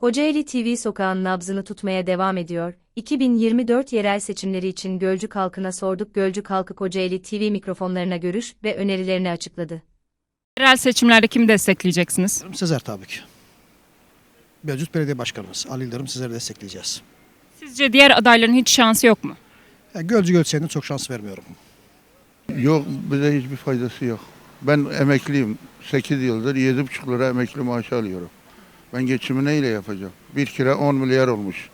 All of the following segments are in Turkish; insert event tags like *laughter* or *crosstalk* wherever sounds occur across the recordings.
Kocaeli TV sokağın nabzını tutmaya devam ediyor. 2024 yerel seçimleri için Gölcük halkına sorduk. Gölcük halkı Kocaeli TV mikrofonlarına görüş ve önerilerini açıkladı. Yerel seçimlerde kimi destekleyeceksiniz? Sezer tabii ki. Mevcut belediye başkanımız Ali Yıldırım sizleri destekleyeceğiz. Sizce diğer adayların hiç şansı yok mu? Yani Gölcü Gölçen'e çok şans vermiyorum. Yok bize hiçbir faydası yok. Ben emekliyim. 8 yıldır 7,5 lira emekli maaşı alıyorum. Ben geçimi neyle yapacağım? Bir kira 10 milyar olmuş.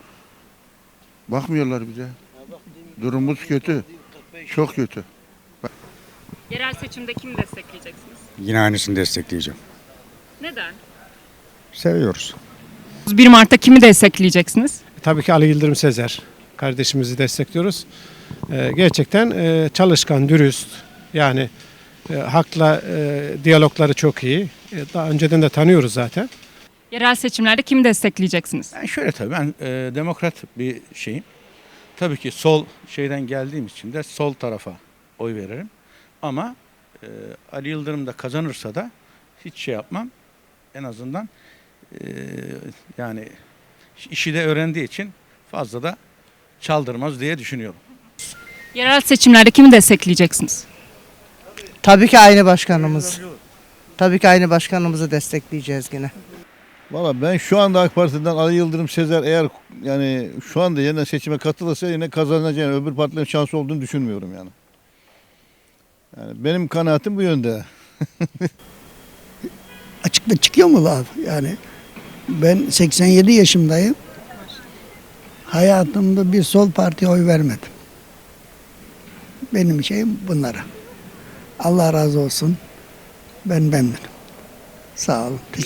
Bakmıyorlar bize. Durumumuz kötü. Çok kötü. Yerel seçimde kimi destekleyeceksiniz? Yine aynısını destekleyeceğim. Neden? Seviyoruz. 1 Mart'ta kimi destekleyeceksiniz? Tabii ki Ali Yıldırım Sezer kardeşimizi destekliyoruz. Ee, gerçekten e, çalışkan, dürüst yani e, hakla e, diyalogları çok iyi. E, daha önceden de tanıyoruz zaten. Yerel seçimlerde kimi destekleyeceksiniz? Ben şöyle tabii ben e, demokrat bir şeyim. Tabii ki sol şeyden geldiğim için de sol tarafa oy veririm. Ama e, Ali Yıldırım da kazanırsa da hiç şey yapmam. En azından e, yani işi de öğrendiği için fazla da çaldırmaz diye düşünüyorum. Yerel seçimlerde kimi destekleyeceksiniz? Tabii ki aynı başkanımız. Tabii ki aynı başkanımızı destekleyeceğiz yine. Valla ben şu anda AK Parti'den Ali Yıldırım Sezer eğer yani şu anda yeniden seçime katılırsa yine kazanacağını öbür partilerin şansı olduğunu düşünmüyorum yani. Yani benim kanaatim bu yönde. *laughs* açıkta çıkıyor mu laf? Yani ben 87 yaşındayım. Hayatımda bir sol partiye oy vermedim. Benim şeyim bunlara. Allah razı olsun. Ben memnunum. Sağ olun.